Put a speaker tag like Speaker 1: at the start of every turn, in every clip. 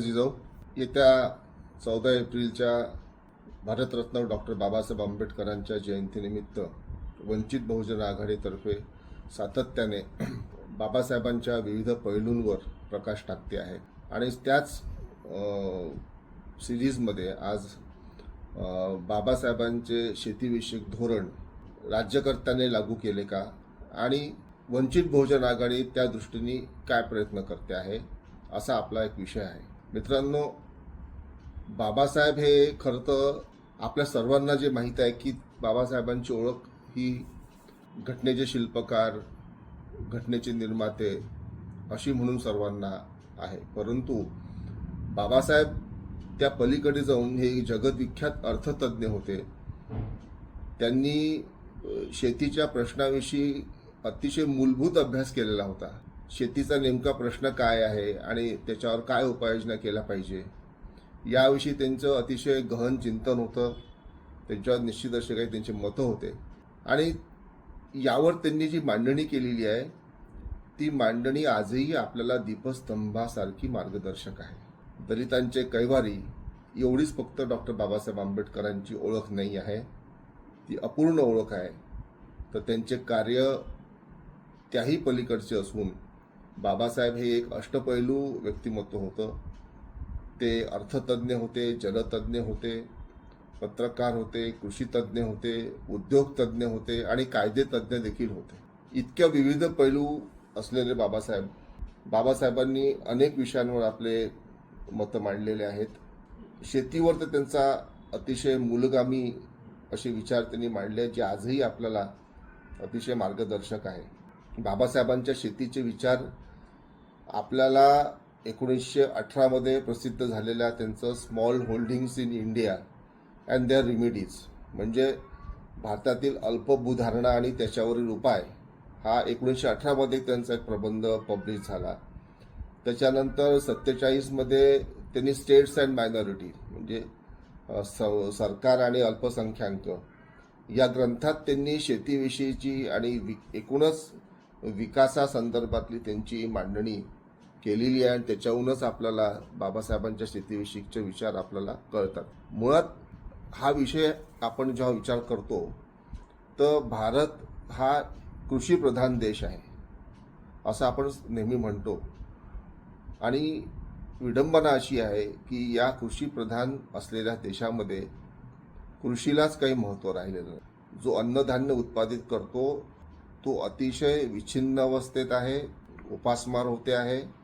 Speaker 1: अजिजो येत्या चौदा एप्रिलच्या भारतरत्न डॉक्टर बाबासाहेब आंबेडकरांच्या जयंतीनिमित्त वंचित बहुजन आघाडीतर्फे सातत्याने बाबासाहेबांच्या विविध पैलूंवर प्रकाश टाकते आहे. आणि त्याच सिरीजमध्ये आज बाबासाहेबांचे शेतीविषयक धोरण राज्यकर्त्याने लागू केले का? आणि वंचित बहुजन आघाडी त्या दृष्टीने काय प्रयत्न करते आहे? असा आपला एक विषय आहे. मित्रांनो बाबासाहेब हे खरं तर आपल्या सर्वांना जे माहीत आहे की बाबासाहेबांची ओळख ही घटनेचे शिल्पकार घटनेचे निर्माते अशी म्हणून सर्वांना आहे. परंतु बाबासाहेब त्या पलीकडे जाऊन हे जगविख्यात अर्थतज्ञ होते. त्यांनी शेतीच्या प्रश्नाविषयी अतिशय मूलभूत अभ्यास केलेला होता. शेतीचा नेमका प्रश्न काय आहे आणि त्याच्यावर काय उपाययोजना केल्या पाहिजे? याविषयी त्यांचं अतिशय गहन चिंतन होतं. त्यांच्यावर निश्चित असे काही त्यांचे मतं होते. आणि यावर त्यांनी जी मांडणी केलेली आहे ती मांडणी आजही आपल्याला दीपस्तंभासारखी मार्गदर्शक आहे. दलितांचे कैवारी एवढीच फक्त डॉक्टर बाबासाहेब आंबेडकरांची ओळख नाही आहे. ती अपूर्ण ओळख आहे. तर त्यांचे कार्य त्याही पलीकडचे असून बाबासाहेब हे एक अष्टपैलू व्यक्तिमत्व होतं. ते अर्थतज्ज्ञ होते जलतज्ज्ञ होते पत्रकार होते कृषीतज्ज्ञ होते उद्योगतज्ज्ञ होते आणि कायदेतज्ञ देखील होते. इतक्या विविध पैलू असलेले बाबासाहेब बाबासाहेबांनी अनेक विषयांवर आपले मतं मांडलेले आहेत. शेतीवर तर त्यांचा अतिशय मूलगामी असे विचार त्यांनी मांडले जे आजही आपल्याला अतिशय मार्गदर्शक आहे. बाबासाहेबांच्या शेतीचे विचार आपल्याला एकोणीसशे अठरामध्ये प्रसिद्ध झालेल्या त्यांचं small holdings in India and their remedies म्हणजे भारतातील अल्पभूधारणा आणि त्याच्यावरील उपाय हा एकोणीसशे अठरामध्ये त्यांचा एक प्रबंध पब्लिश झाला. त्याच्यानंतर सत्तेचाळीसमध्ये त्यांनी स्टेट्स अँड मायनॉरिटी म्हणजे स- सरकार आणि अल्पसंख्याक या ग्रंथात त्यांनी शेतीविषयीची आणि वि एकूणच विकासासंदर्भातली त्यांची मांडणी केलेली आहे आणि त्याच्याहूनच आपल्याला बाबासाहेबांच्या शेतीविषयीचे विचार आपल्याला कळतात. मुळात हा विषय आपण जेव्हा विचार करतो तर भारत हा कृषीप्रधान देश आहे असं आपण नेहमी म्हणतो. आणि विडंबना अशी आहे की या कृषीप्रधान असलेल्या देशामध्ये कृषीलाच काही महत्त्व राहिलेलं नाही. जो अन्नधान्य उत्पादित करतो तो अतिशय विच्छिन्न अवस्थेत आहे उपासमार होते आहे.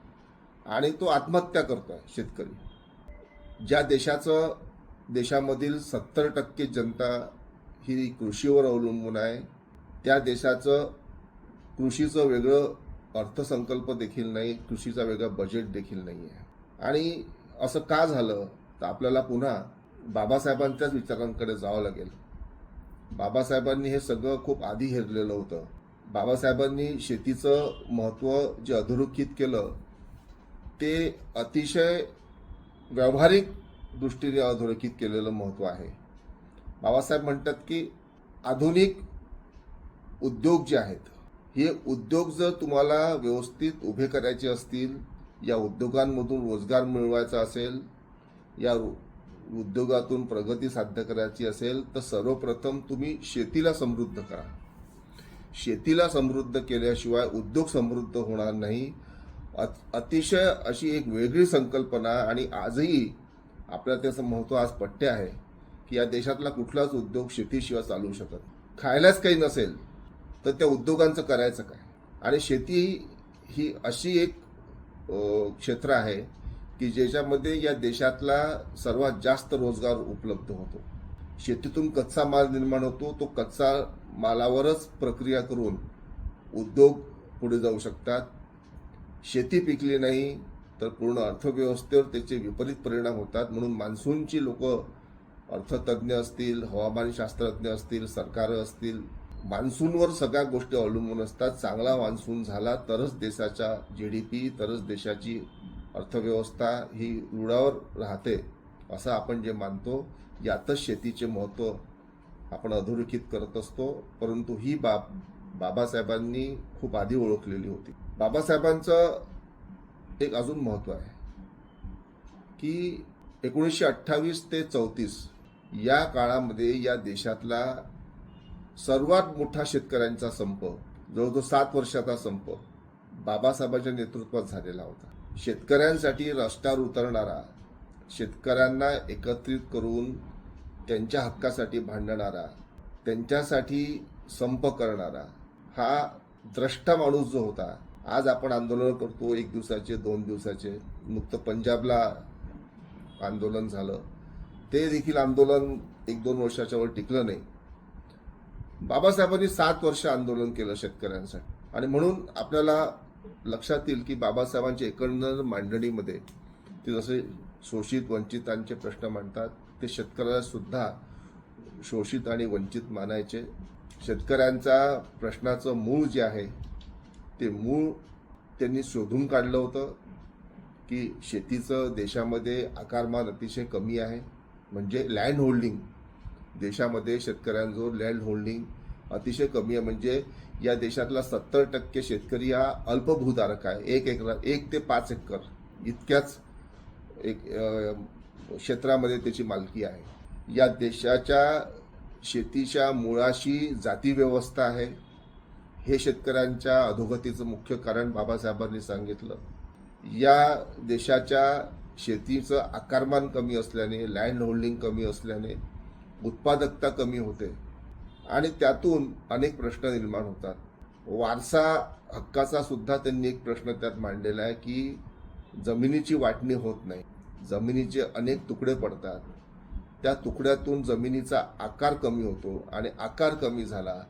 Speaker 1: आणि तो आत्महत्या करतो आहे शेतकरी. ज्या देशाचं देशामधील सत्तर टक्के जनता ही कृषीवर अवलंबून आहे त्या देशाचं कृषीचं वेगळं अर्थसंकल्प देखील नाही कृषीचा वेगळा बजेट देखील नाही आहे आणि असं का झालं? तर आपल्याला पुन्हा बाबासाहेबांच्याच विचारांकडे जावं लागेल. बाबासाहेबांनी हे सगळं खूप आधी हेरलेलं होतं. बाबासाहेबांनी शेतीचं महत्त्व जे अधोरेखित केलं ते अतिशय व्यावहारिक दृष्टीने अधोरेखित केलेलं महत्त्व आहे. बाबासाहेब म्हणतात की आधुनिक उद्योग जे आहेत हे उद्योग जर तुम्हाला व्यवस्थित उभे करायचे असतील या उद्योगांमधून रोजगार मिळवायचा असेल या उद्योगातून प्रगती साध्य करायची असेल तर सर्वप्रथम तुम्ही शेतीला समृद्ध करा. शेतीला समृद्ध केल्याशिवाय उद्योग समृद्ध होणार नाही. अतिशय अशी एक वेगळी संकल्पना आणि आजही आपल्याला त्याचं महत्त्व आज पट्टे आहे की या देशातला कुठलाच उद्योग शेतीशिवाय चालू शकत खायलाच काही नसेल तर त्या उद्योगांचं करायचं काय? आणि शेती ही अशी एक क्षेत्र आहे की ज्याच्यामध्ये या देशातला सर्वात जास्त रोजगार उपलब्ध होतो. शेतीतून कच्चा माल निर्माण होतो तो कच्चा मालावरच प्रक्रिया करून उद्योग पुढे जाऊ शकतात. शेती पिकली नाही तर पूर्ण अर्थव्यवस्थेवर त्याचे विपरीत परिणाम होतात. म्हणून मान्सूनची लोक अर्थतज्ञ असतील हवामानशास्त्रज्ञ असतील सरकार असतील मान्सूनवर सगळ्या गोष्टी अवलंबून असतात. चांगला मान्सून झाला तरच देशाचा जी डी पी तरच देशाची अर्थव्यवस्था ही रुळावर राहते असं आपण जे मानतो. यातच शेतीचे महत्त्व आपण अधोरेखित करत असतो. परंतु ही बाब बाबासाहेबांनी खूप आधी ओळखलेली होती. बाबासाहेबांचं एक अजून महत्त्व आहे की एकोणीसशे अठ्ठावीस ते चौतीस या काळामध्ये या देशातला सर्वात मोठा शेतकऱ्यांचा संप जवळजवळ सात वर्षाचा संप बाबासाहेबांच्या नेतृत्वात झालेला होता. शेतकऱ्यांसाठी रस्त्यावर उतरणारा शेतकऱ्यांना एकत्रित करून त्यांच्या हक्कासाठी भांडणारा त्यांच्यासाठी संप करणारा हा द्रष्टा माणूस जो होता आज आपण आंदोलन करतो एक दिवसाचे दोन दिवसाचे. नुकतं पंजाबला आंदोलन झालं. ते देखील आंदोलन एक दोन वर्षाच्या वर टिकलं नाही. बाबासाहेबांनी सात वर्ष आंदोलन केलं शेतकऱ्यांसाठी. आणि म्हणून आपल्याला लक्षात येईल की बाबासाहेबांच्या एकंदर मांडणीमध्ये ते जसे शोषित वंचितांचे प्रश्न मांडतात ते शेतकऱ्याला सुद्धा शोषित आणि वंचित मानायचे. शेतकऱ्यांचा प्रश्नाचं मूळ जे आहे ते मूळ त्यांनी शोधून काढलं होतं की शेतीचं देशामध्ये आकारमान अतिशय कमी आहे. म्हणजे लँड होल्डिंग देशामध्ये शेतकऱ्यांजवळ लँड होल्डिंग अतिशय कमी आहे. म्हणजे या देशातला सत्तर टक्के शेतकरी हा अल्पभूधारक आहे. एक एकरा एक ते पाच एकर इतक्याच एक क्षेत्रामध्ये त्याची मालकी आहे. या देशाच्या शेतीच्या मुळाशी जाती व्यवस्था आहे. हे शेतकऱ्यांच्या अधोगतीचं मुख्य कारण बाबासाहेबांनी सांगितलं. या देशाच्या शेतीचं आकारमान कमी असल्याने लँड होल्डिंग कमी असल्याने उत्पादकता कमी होते आणि त्यातून अनेक प्रश्न निर्माण होतात. वारसा हक्काचा सुद्धा त्यांनी एक प्रश्न त्यात मांडलेला आहे की जमिनीची वाटणी होत नाही. जमिनीचे अनेक तुकडे पडतात. त्या तुकड्यातून जमिनीचा आकार कमी होतो आणि आकार कमी झाला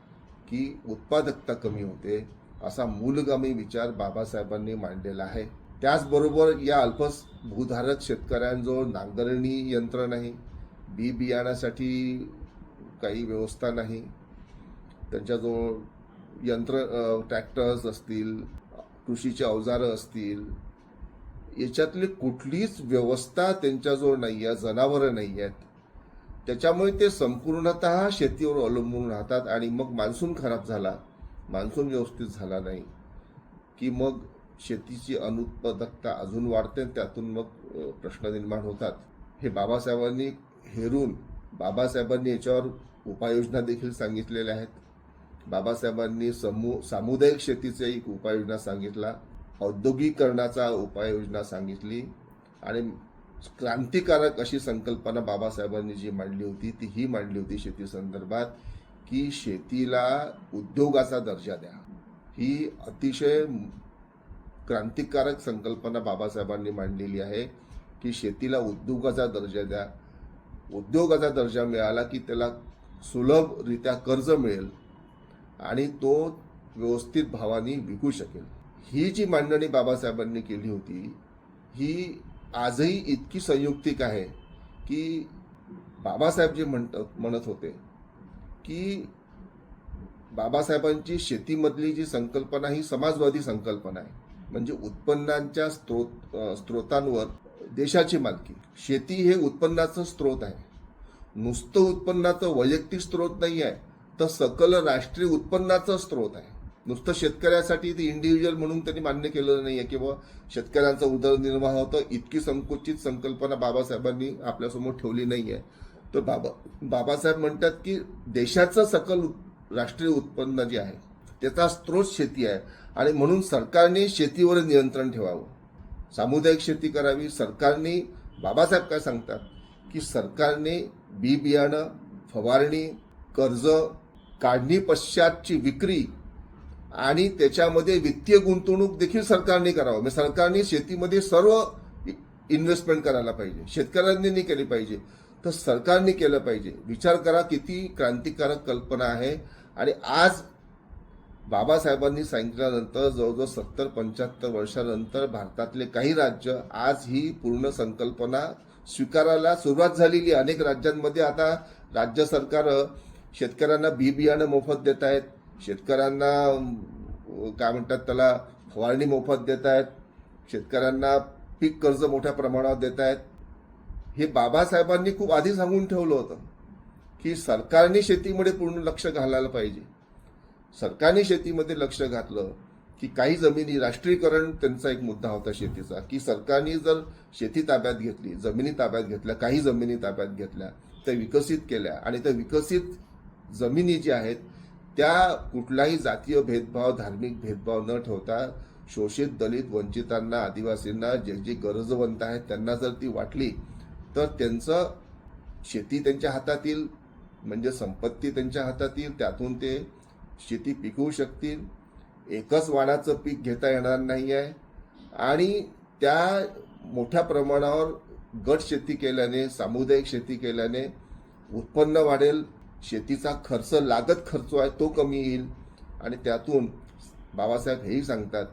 Speaker 1: की उत्पादकता कमी होते असा मूलगामी विचार बाबासाहेबांनी मांडलेला आहे. त्याचबरोबर या अल्पस भूधारक शेतकऱ्यांजवळ नांगरणी यंत्र नाही बी बियाण्यासाठी काही व्यवस्था नाही त्यांच्याजवळ यंत्र ट्रॅक्टर्स असतील कृषीचे अवजारं असतील याच्यातली कुठलीच व्यवस्था त्यांच्याजवळ नाही आहे जनावरं नाही आहेत. त्याच्यामुळे ते संपूर्णत शेतीवर अवलंबून राहतात आणि मग मान्सून खराब झाला. मान्सून व्यवस्थित झाला नाही की मग शेतीची अनुत्पादकता अजून वाढते त्यातून मग प्रश्न निर्माण होतात. हे बाबासाहेबांनी हेरून बाबासाहेबांनी याच्यावर उपाययोजना देखील सांगितलेल्या आहेत. बाबासाहेबांनी समू सामुदायिक शेतीचा एक उपाययोजना सांगितला. औद्योगिकरणाचा उपाययोजना सांगितली. आणि क्रांतिकारक अशी संकल्पना बाबासाहेबांनी जी मांडली होती ती ही मांडली होती शेती संदर्भात की शेतीला उद्योगाचा दर्जा द्या. ही अतिशय क्रांतिकारक संकल्पना बाबासाहेबांनी मांडलेली आहे की शेतीला उद्योगाचा दर्जा द्या. उद्योगाचा दर्जा मिळाला की त्याला सुलभरित्या कर्ज मिळेल आणि तो व्यवस्थित भावाने विकू शकेल. ही जी मांडणी बाबासाहेबांनी केली होती ही आजही इतकी संयुक्तिक आहे की बाबासाहेब जे म्हणत म्हणत होते की बाबासाहेबांची शेतीमधली जी संकल्पना ही समाजवादी संकल्पना आहे. म्हणजे उत्पन्नांच्या स्त्रोत स्त्रोतांवर देशाची मालकी. शेती हे उत्पन्नाचं स्त्रोत आहे. नुसतं उत्पन्नाचं वैयक्तिक स्त्रोत नाही आहे तर सकल राष्ट्रीय उत्पन्नाचं स्त्रोत आहे. नुसतं शेतकऱ्यासाठी ते इंडिव्हिज्युअल म्हणून त्यांनी मान्य केलेलं नाही आहे किंवा शेतकऱ्यांचा उदरनिर्वाह होतं इतकी संकुचित संकल्पना बाबासाहेबांनी आपल्यासमोर ठेवली नाही आहे तर बाबा बाबासाहेब म्हणतात की देशाचं सकल राष्ट्रीय उत्पन्न जे आहे त्याचा स्रोत शेती आहे. आणि म्हणून सरकारने शेतीवर नियंत्रण ठेवावं. सामुदायिक शेती करावी. सरकारने बाबासाहेब काय सांगतात? की सरकारने बी बियाणं फवारणी कर्ज काढणी पश्चातची विक्री आणि त्याच्यामध्ये वित्तीय गुंतवणूक देखील सरकारने करावं. म्हणजे सरकारने शेतीमध्ये सर्व इन्व्हेस्टमेंट करायला पाहिजे. शेतकऱ्यांनी नाही केली पाहिजे. तर सरकारने केलं पाहिजे. विचार करा किती क्रांतिकारक कल्पना आहे. आणि आज बाबासाहेबांनी सांगितल्यानंतर जवळजवळ सत्तर पंच्याहत्तर वर्षानंतर भारतातले काही राज्य आज ही पूर्ण संकल्पना स्वीकारायला सुरुवात झालेली अनेक राज्यांमध्ये आता राज्य सरकार शेतकऱ्यांना बी बियाणं मोफत देत आहेत. शेतकऱ्यांना काय म्हणतात त्याला फवारणी मोफत देत आहेत शेतकऱ्यांना पीक कर्ज मोठ्या प्रमाणावर देत आहेत हे बाबासाहेबांनी खूप आधी सांगून ठेवलं होतं की सरकारने शेतीमध्ये पूर्ण लक्ष घालायला पाहिजे. सरकारने शेतीमध्ये लक्ष घातलं की काही जमिनी राष्ट्रीयकरण त्यांचा एक मुद्दा होता शेतीचा की सरकारने जर शेती ताब्यात घेतली जमिनी ताब्यात घेतल्या काही जमिनी ताब्यात घेतल्या त्या विकसित केल्या आणि त्या विकसित जमिनी ज्या आहेत त्या कुठलाही जातीय भेदभाव धार्मिक भेदभाव न ठेवता शोषित दलित वंचितांना आदिवासींना जे जे गरजवंत आहेत त्यांना जर ती वाटली तर त्यांचं शेती त्यांच्या हातात येईल म्हणजे संपत्ती त्यांच्या हातात येईल त्यातून ते शेती पिकवू शकतील. एकच वाणाचं पीक घेता येणार नाही आहे आणि त्या मोठ्या प्रमाणावर गट शेती केल्याने सामुदायिक शेती केल्याने उत्पन्न वाढेल. शेतीचा खर्च लागत खर्च आहे तो कमी येईल. आणि त्यातून बाबासाहेब हेही सांगतात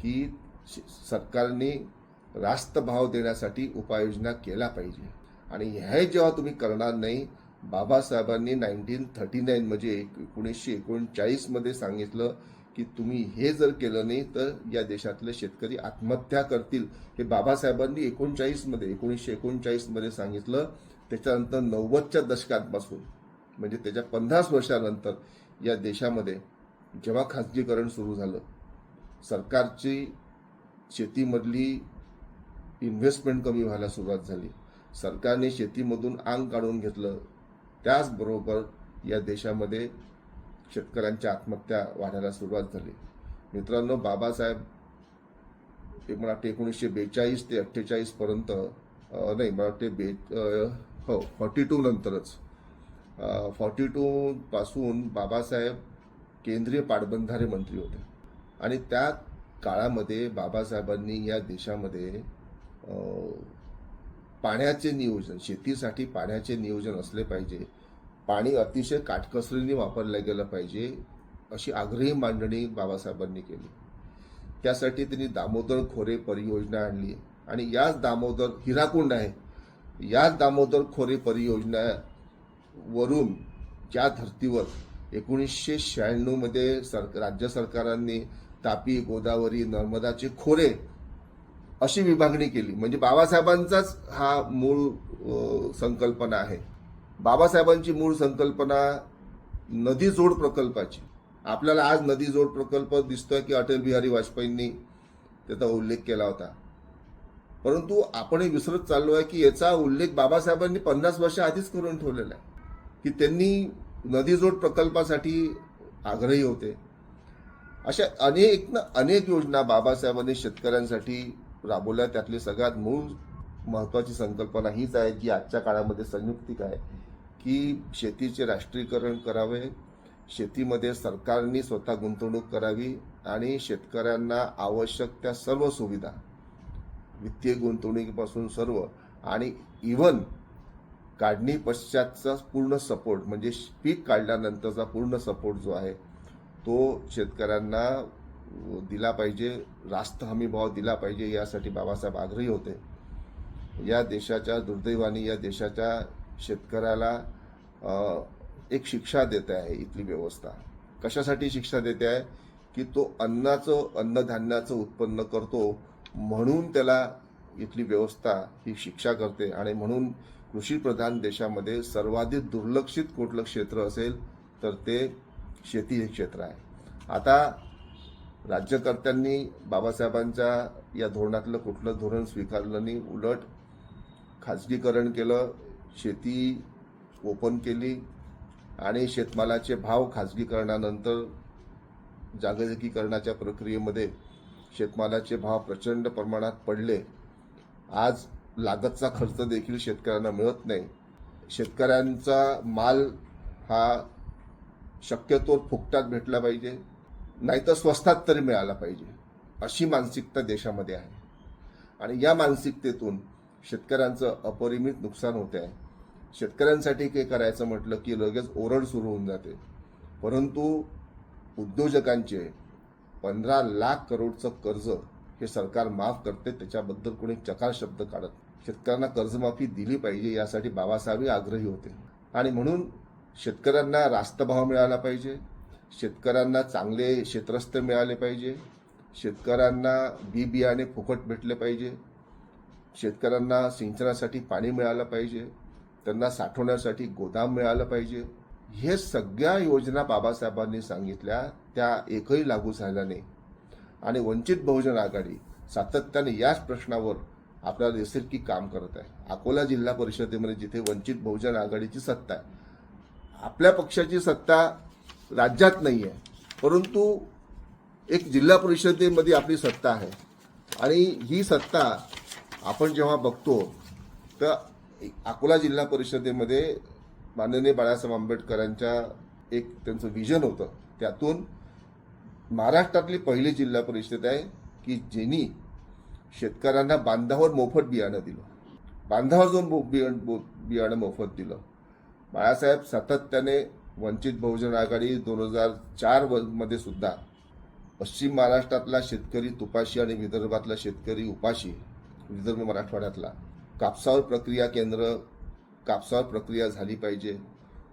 Speaker 1: की श- सरकारने रास्त भाव देण्यासाठी उपाययोजना केल्या पाहिजे. आणि हे जेव्हा तुम्ही करणार नाही बाबासाहेबांनी नाईन्टीन थर्टी नाईन म्हणजे एक- एकोणीसशे एकोणचाळीसमध्ये सांगितलं की तुम्ही हे जर केलं नाही तर या देशातले शेतकरी आत्महत्या करतील. हे बाबासाहेबांनी एकोणचाळीसमध्ये एकोणीसशे एकोणचाळीसमध्ये सांगितलं. त्याच्यानंतर नव्वदच्या दशकांपासून म्हणजे त्याच्या पन्नास वर्षानंतर या देशामध्ये जेव्हा खाजगीकरण सुरू झालं सरकारची शेतीमधली इन्व्हेस्टमेंट कमी व्हायला सुरुवात झाली. सरकारने शेतीमधून अंग काढून घेतलं. त्याचबरोबर या देशामध्ये शेतकऱ्यांच्या आत्महत्या वाढायला सुरुवात झाली. मित्रांनो बाबासाहेब ते मला वाटते एकोणीसशे बेचाळीस ते अठ्ठेचाळीस पर्यंत नाही मला वाटते बे हो फॉर्टी टू नंतरच फॉर्टी टूपासून बाबासाहेब केंद्रीय पाटबंधारे मंत्री होते. आणि त्या काळामध्ये बाबासाहेबांनी या देशामध्ये पाण्याचे नियोजन शेतीसाठी पाण्याचे नियोजन असले पाहिजे. पाणी अतिशय काटकसरीने वापरलं गेलं पाहिजे अशी आग्रही मांडणी बाबासाहेबांनी केली. त्यासाठी त्यांनी दामोदर खोरे परियोजना आणली. आणि याच दामोदर हिराकुंड आहे. याच दामोदर खोरे परियोजना वरून ज्या धर्तीवर एकोणीसशे शहाण्णवमध्ये सर राज्य सरकारांनी तापी गोदावरी नर्मदाचे खोरे अशी विभागणी केली. म्हणजे बाबासाहेबांचाच हा मूळ संकल्पना आहे. बाबासाहेबांची मूळ संकल्पना नदी जोड प्रकल्पाची. आपल्याला आज नदी जोड प्रकल्प दिसतोय की अटल बिहारी वाजपेयींनी त्याचा उल्लेख केला होता. परंतु आपण हे विसरत चाललो आहे की याचा उल्लेख बाबासाहेबांनी पन्नास वर्ष आधीच करून ठेवलेला आहे. की त्यांनी नदीजोड प्रकल्पासाठी आग्रही होते. अशा अनेक ना अनेक योजना बाबासाहेबांनी शेतकऱ्यांसाठी राबवल्या. त्यातली सगळ्यात मूळ महत्त्वाची संकल्पना हीच आहे जी आजच्या काळामध्ये संयुक्तिक आहे की शेतीचे राष्ट्रीयकरण करावे. शेतीमध्ये सरकारने स्वतः गुंतवणूक करावी आणि शेतकऱ्यांना आवश्यक त्या सर्व सुविधा वित्तीय गुंतवणुकीपासून सर्व आणि इव्हन काढणी पश्चातचा पूर्ण सपोर्ट म्हणजे पीक काढल्यानंतरचा पूर्ण सपोर्ट जो आहे तो शेतकऱ्यांना दिला पाहिजे रास्त हमी भाव दिला पाहिजे यासाठी बाबासाहेब आग्रही होते. या देशाच्या दुर्दैवाने या देशाच्या शेतकऱ्याला एक शिक्षा देते आहे इथली व्यवस्था. कशासाठी शिक्षा देते आहे? की तो अन्नाचं अन्नधान्याचं उत्पन्न करतो म्हणून त्याला इथली व्यवस्था ही शिक्षा करते. आणि म्हणून कृषीप्रधान देशामध्ये सर्वाधिक दुर्लक्षित कुठलं क्षेत्र असेल तर ते शेती हे क्षेत्र आहे. आता राज्यकर्त्यांनी बाबासाहेबांच्या या धोरणातलं कुठलं धोरण स्वीकारलं नाही उलट खाजगीकरण केलं शेती ओपन केली आणि शेतमालाचे भाव खाजगीकरणानंतर जागतिकीकरणाच्या प्रक्रियेमध्ये शेतमालाचे भाव प्रचंड प्रमाणात पडले. आज लागतचा खर्च देखील शेतकऱ्यांना मिळत नाही. शेतकऱ्यांचा माल हा शक्यतो फुकटात भेटला पाहिजे नाहीतर स्वस्तात तरी मिळाला पाहिजे अशी मानसिकता देशामध्ये आहे. आणि या मानसिकतेतून शेतकऱ्यांचं अपरिमित नुकसान होते आहे. शेतकऱ्यांसाठी काही करायचं म्हटलं की लगेच ओरड सुरू होऊन जाते. परंतु उद्योजकांचे पंधरा लाख करोडचं कर्ज हे सरकार माफ करते त्याच्याबद्दल कोणी चकार शब्द काढत. शेतकऱ्यांना कर्जमाफी दिली पाहिजे यासाठी बाबासाहेबही आग्रही होते. आणि म्हणून शेतकऱ्यांना रास्त भाव मिळाला पाहिजे शेतकऱ्यांना चांगले क्षेत्रस्थ मिळाले पाहिजे शेतकऱ्यांना बी बियाणे फुकट भेटले पाहिजे शेतकऱ्यांना सिंचनासाठी पाणी मिळालं पाहिजे त्यांना साठवण्यासाठी गोदाम मिळालं पाहिजे. हे सगळ्या योजना बाबासाहेबांनी सांगितल्या त्या एकही लागू झाल्या नाही. आणि वंचित बहुजन आघाडी सातत्याने याच प्रश्नावर आपल्याला दिसेल की काम करत आहे. अकोला जिल्हा परिषदेमध्ये जिथे वंचित बहुजन आघाडीची सत्ता आहे. आपल्या पक्षाची सत्ता राज्यात नाही आहे परंतु एक जिल्हा परिषदेमध्ये आपली सत्ता आहे. आणि ही सत्ता आपण जेव्हा बघतो तर अकोला जिल्हा परिषदेमध्ये माननीय बाळासाहेब आंबेडकरांच्या एक त्यांचं विजन होतं. त्यातून महाराष्ट्रातली पहिली जिल्हा परिषद आहे की ज्यांनी शेतकऱ्यांना बांधावर मोफत बियाणं दिलं. बांधावर जाऊन बो- बियाणं बो- बियाणं मोफत दिलं. बाळासाहेब सातत्याने वंचित बहुजन आघाडी दोन हजार चारमध्ये सुद्धा पश्चिम महाराष्ट्रातला शेतकरी तुपाशी आणि विदर्भातला शेतकरी उपाशी विदर्भ मराठवाड्यातला कापसावर प्रक्रिया केंद्र कापसावर प्रक्रिया झाली पाहिजे.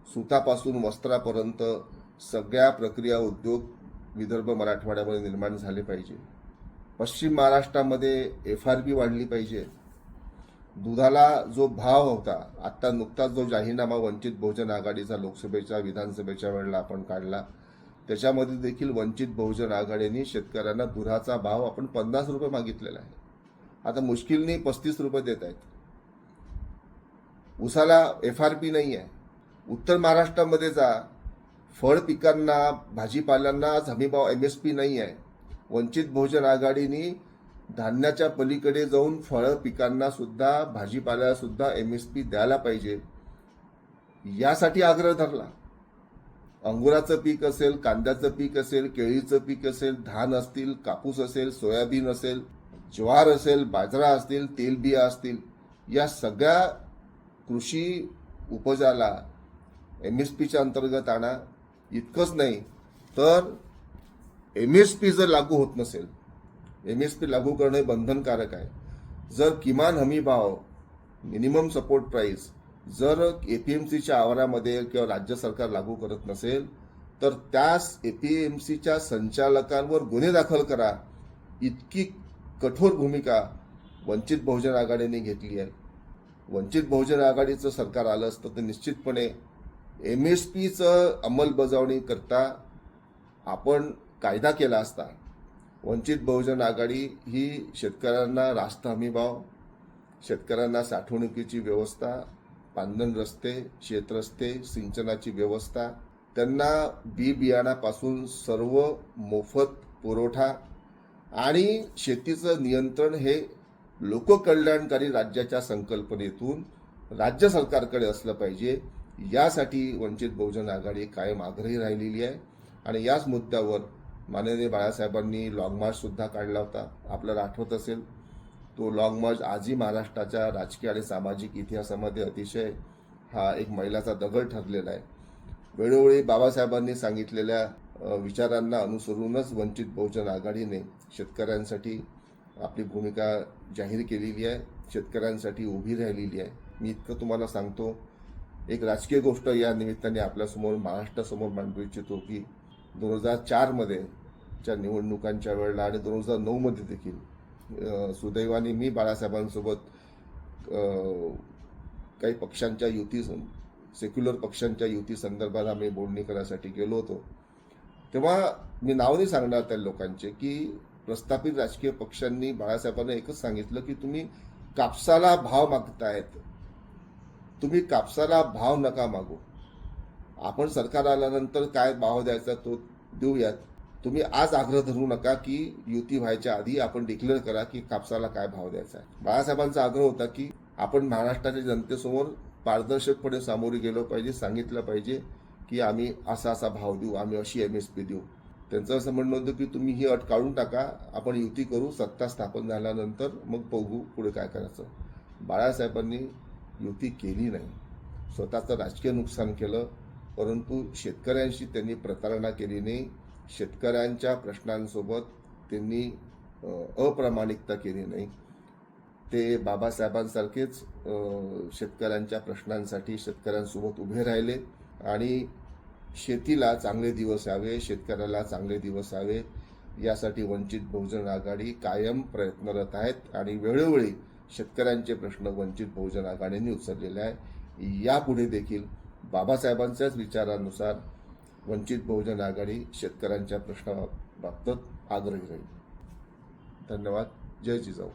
Speaker 1: सुतापासून वस्त्रापर्यंत सगळ्या प्रक्रिया उद्योग विदर्भ मराठवाड्यामध्ये निर्माण झाले पाहिजे. पश्चिम महाराष्ट्रामध्ये एफ आर पी वाढली पाहिजे. दुधाला जो भाव होता आत्ता नुकताच जो जाहीरनामा वंचित बहुजन आघाडीचा लोकसभेच्या विधानसभेच्या वेळेला आपण काढला त्याच्यामध्ये देखील वंचित बहुजन आघाडीने शेतकऱ्यांना दुधाचा भाव आपण पन्नास रुपये मागितलेला आहे. आता मुश्किलने पस्तीस रुपये देत आहेत. उसाला एफ आर पी नाही आहे उत्तर महाराष्ट्रामध्ये जा फळ पिकांना भाजीपाल्यांनाच हमीभाव एम एस पी नाही आहे. वंचित बहुजन आघाडीने धान्याच्या पलीकडे जाऊन फळं पिकांना सुद्धा भाजीपाल्याला सुद्धा एम एस पी द्यायला पाहिजे. यासाठी आग्रह धरला. अंगुराचं पीक असेल कांद्याचं पीक असेल केळीचं पीक असेल धान असतील कापूस असेल सोयाबीन असेल ज्वार असेल बाजरा असतील तेलबिया असतील या सगळ्या कृषी उपजाला एम एस पीच्या अंतर्गत आणा. इतकंच नाही तर एम एस पी जर लागू होत नसेल एम एस पी लागू करणे बंधनकारक आहे. जर किमान हमी भाव मिनिमम सपोर्ट प्राईस जर ए पी एम सीच्या आवारामध्ये किंवा राज्य सरकार लागू करत नसेल तर त्यास ए पी एम सीच्या संचालकांवर गुन्हे दाखल करा. इतकी कठोर भूमिका वंचित बहुजन आघाडीने घेतली आहे. वंचित बहुजन आघाडीचं सरकार आलं असतं तर निश्चितपणे एम एस पीचं अंमलबजावणी करता आपण कायदा केला असता वंचित बहुजन आघाडी ही शेतकऱ्यांना रास्त हमीभाव शेतकऱ्यांना साठवणुकीची व्यवस्था पांदन रस्ते शेतरस्ते सिंचनाची व्यवस्था त्यांना बी बियाणापासून सर्व मोफत पुरवठा आणि शेतीचं नियंत्रण हे लोककल्याणकारी राज्याच्या संकल्पनेतून राज्य सरकारकडे असलं पाहिजे. यासाठी वंचित बहुजन आघाडी कायम आग्रही राहिलेली आहे. आणि याच मुद्द्यावर माननीय बाळासाहेबांनी लॉंग मार्चसुद्धा काढला होता. आपल्याला आठवत असेल तो लॉंग मार्च आजही महाराष्ट्राच्या राजकीय आणि सामाजिक इतिहासामध्ये अतिशय हा एक मैलाचा दगड ठरलेला आहे. वेळोवेळी बाबासाहेबांनी सांगितलेल्या विचारांना अनुसरूनच वंचित बहुजन आघाडीने शेतकऱ्यांसाठी आपली भूमिका जाहीर केलेली आहे. शेतकऱ्यांसाठी उभी राहिलेली आहे. मी इतकं तुम्हाला सांगतो एक राजकीय गोष्ट या निमित्ताने आपल्यासमोर महाराष्ट्रासमोर मांडू इच्छितो की दोन हजार चारमध्ये च्या निवडणुकांच्या वेळेला आणि दोन हजार नऊमध्ये देखील सुदैवाने मी बाळासाहेबांसोबत काही पक्षांच्या युती सेक्युलर पक्षांच्या युती संदर्भात आम्ही बोलणी करायसाठी गेलो होतो. तेव्हा मी नाव नाही सांगणार त्या लोकांचे की प्रस्थापित राजकीय पक्षांनी बाळासाहेबांना एकच सांगितलं की तुम्ही कापसाला भाव मागतायत. तुम्ही कापसाला भाव नका मागू. आपण सरकार आल्यानंतर काय भाव द्यायचा तो देऊयात. तुम्ही आज आग्रह धरू नका की युती व्हायच्या आधी आपण डिक्लेअर करा की कापसाला काय भाव द्यायचा आहे. बाळासाहेबांचा आग्रह होता की आपण महाराष्ट्राच्या जनतेसमोर पारदर्शकपणे सामोरे गेलो पाहिजे सांगितलं पाहिजे की आम्ही असा असा भाव देऊ आम्ही अशी एम एस पी देऊ. त्यांचं असं म्हणणं होतं की तुम्ही ही अट काढून टाका आपण युती करू सत्ता स्थापन झाल्यानंतर मग बघू पुढे काय करायचं. बाळासाहेबांनी युती केली नाही. स्वतःचं राजकीय नुकसान केलं परंतु शेतकऱ्यांशी त्यांनी प्रतारणा केली नाही. शेतकऱ्यांच्या प्रश्नांसोबत त्यांनी अप्रामाणिकता केली नाही. ते बाबासाहेबांसारखेच शेतकऱ्यांच्या प्रश्नांसाठी शेतकऱ्यांसोबत उभे राहिले आणि शेतीला चांगले दिवस यावे शेतकऱ्याला चांगले दिवस यावे यासाठी वंचित बहुजन आघाडी कायम प्रयत्नरत आहेत आणि वेळोवेळी शेतकऱ्यांचे प्रश्न वंचित बहुजन आघाडीने उचललेले आहे. यापुढे देखील बाबासाहेबांच्याच विचारानुसार वंचित बहुजन आघाडी शेतकऱ्यांच्या प्रश्नाबाबत आग्रही राहील. धन्यवाद. जय जिजाऊ.